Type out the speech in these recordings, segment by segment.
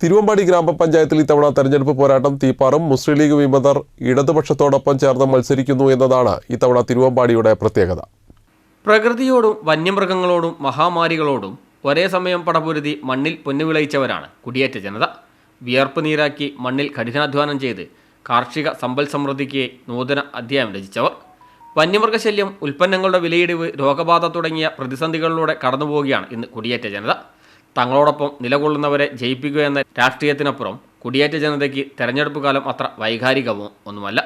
തിരുവമ്പാടി ഗ്രാമപഞ്ചായത്തിൽ ഇത്തവണ തെരഞ്ഞെടുപ്പ് പോരാട്ടം തീപ്പാറും മുസ്ലിം ലീഗ് വിമതർ ഇടതുപക്ഷത്തോടൊപ്പം ചേർന്ന് മത്സരിക്കുന്നു എന്നതാണ് ഇത്തവണ തിരുവമ്പാടിയുടെ പ്രത്യേകത. പ്രകൃതിയോടും വന്യമൃഗങ്ങളോടും മഹാമാരികളോടും ഒരേ സമയം പടപൊരുതി മണ്ണിൽ പൊന്നുവിളയിച്ചവരാണ് കുടിയേറ്റ ജനത. വിയർപ്പ് നീരാക്കി മണ്ണിൽ കഠിനാധ്വാനം ചെയ്ത് കാർഷിക സമ്പൽ സമൃദ്ധിക്ക് നൂതന അധ്യായം രചിച്ചവർ. വന്യമൃഗശല്യം ഉൽപ്പന്നങ്ങളുടെ വിലയിടിവ് രോഗബാധ തുടങ്ങിയ പ്രതിസന്ധികളിലൂടെ കടന്നുപോവുകയാണ് ഇന്ന് കുടിയേറ്റ ജനത. തങ്ങളോടൊപ്പം നിലകൊള്ളുന്നവരെ ജയിപ്പിക്കുക എന്ന രാഷ്ട്രീയത്തിനപ്പുറം കുടിയേറ്റ ജനതയ്ക്ക് തെരഞ്ഞെടുപ്പ് കാലം അത്ര വൈകാരികമോ ഒന്നുമല്ല.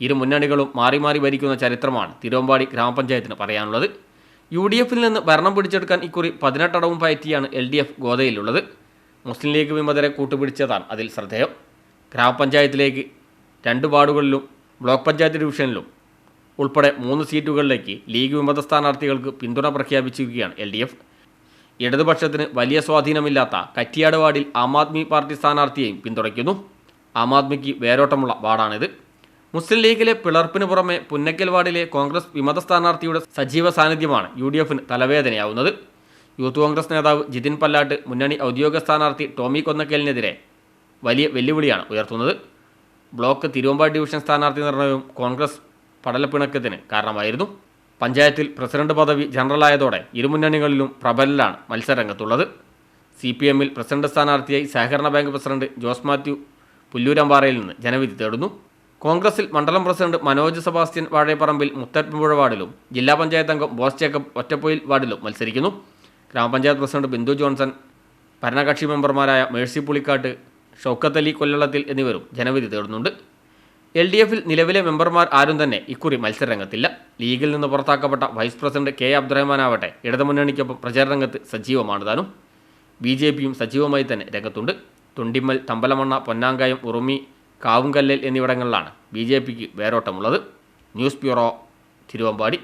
ഇരു മുന്നണികളും മാറി മാറി ഭരിക്കുന്ന ചരിത്രമാണ് തിരുവമ്പാടി ഗ്രാമപഞ്ചായത്തിന് പറയാനുള്ളത്. യു ഡി എഫിൽ നിന്ന് ഭരണം പിടിച്ചെടുക്കാൻ ഇക്കുറി പതിനെട്ടടവും പയറ്റിയാണ് എൽ ഡി എഫ് ഗോതയിലുള്ളത്. മുസ്ലിം ലീഗ് വിമതരെ കൂട്ടുപിടിച്ചതാണ് അതിൽ ശ്രദ്ധേയം. ഗ്രാമപഞ്ചായത്തിലേക്ക് രണ്ട് വാർഡുകളിലും ബ്ലോക്ക് പഞ്ചായത്ത് ഡിവിഷനിലും ഉൾപ്പെടെ മൂന്ന് സീറ്റുകളിലേക്ക് ലീഗ് വിമത സ്ഥാനാർത്ഥികൾക്ക് പിന്തുണ പ്രഖ്യാപിച്ചിരിക്കുകയാണ് എൽ ഡി എഫ് ഇടതുപക്ഷത്തിന് വലിയ സ്വാധീനമില്ലാത്ത കറ്റിയാട് വാർഡിൽ ആം ആദ്മി പാർട്ടി സ്ഥാനാർത്ഥിയെയും പിന്തുണയ്ക്കുന്നു. ആം ആദ്മിക്ക് വേരോട്ടമുള്ള വാർഡാണിത്. മുസ്ലിം ലീഗിലെ പിളർപ്പിന് പുറമെ പുന്നക്കൽ വാർഡിലെ കോൺഗ്രസ് വിമത സ്ഥാനാർത്ഥിയുടെ സജീവ സാന്നിധ്യമാണ് യു ഡി എഫിന് തലവേദനയാവുന്നത്. യൂത്ത് കോൺഗ്രസ് നേതാവ് ജിതിൻ പല്ലാട്ട് മുന്നണി ഔദ്യോഗിക സ്ഥാനാർത്ഥി ടോമി കൊന്നക്കലിനെതിരെ വലിയ വെല്ലുവിളിയാണ് ഉയർത്തുന്നത്. ബ്ലോക്ക് തിരുവമ്പാടി ഡിവിഷൻ സ്ഥാനാർത്ഥി നിർണയവും കോൺഗ്രസ് പടലപ്പിണക്കത്തിന് കാരണമായിരുന്നു. പഞ്ചായത്തിൽ പ്രസിഡന്റ് പദവി ജനറലായതോടെ ഇരുമുന്നണികളിലും പ്രബലരാണ് മത്സരരംഗത്തുള്ളത്. സി പി എമ്മിൽ പ്രസിഡന്റ് സ്ഥാനാർത്ഥിയായി സഹകരണ ബാങ്ക് പ്രസിഡന്റ് ജോസ് മാത്യു പുല്ലൂരമ്പാറയിൽ നിന്ന് ജനവിധി തേടുന്നു. കോൺഗ്രസിൽ മണ്ഡലം പ്രസിഡന്റ് മനോജ് സെബാസ്റ്റ്യൻ വാഴയപ്പറമ്പിൽ മുത്തപ്പുഴ വാർഡിലും ജില്ലാ പഞ്ചായത്ത് അംഗം ബോസ് ജേക്കബ് ഒറ്റപ്പൊയിൽ വാർഡിലും മത്സരിക്കുന്നു. ഗ്രാമപഞ്ചായത്ത് പ്രസിഡന്റ് ബിന്ദു ജോൺസൺ ഭരണകക്ഷി മെമ്പർമാരായ മേഴ്സി പുളിക്കാട്ട് ഷൗക്കത്ത് അലി കൊല്ലളത്തിൽ എന്നിവരും ജനവിധി തേടുന്നുണ്ട്. എൽ ഡി എഫിൽ നിലവിലെ മെമ്പർമാർ ആരും തന്നെ ഇക്കുറി മത്സരരംഗത്തില്ല. ലീഗിൽ നിന്ന് പുറത്താക്കപ്പെട്ട വൈസ് പ്രസിഡന്റ് കെ അബ്ദുറഹ്മാൻ ആവട്ടെ ഇടതുമുന്നണിക്കൊപ്പം പ്രചാരണരംഗത്ത് സജീവമാണ് താനും. ബി ജെ പിയും സജീവമായി തന്നെ രംഗത്തുണ്ട്. തുണ്ടിമ്മൽ തമ്പലമണ്ണ പൊന്നാങ്കായം ഉറുമി കാവുങ്കല്ലൽ എന്നിവിടങ്ങളിലാണ് ബി ജെ പിക്ക് വേരോട്ടമുള്ളത്. News bureau Thiruvambady.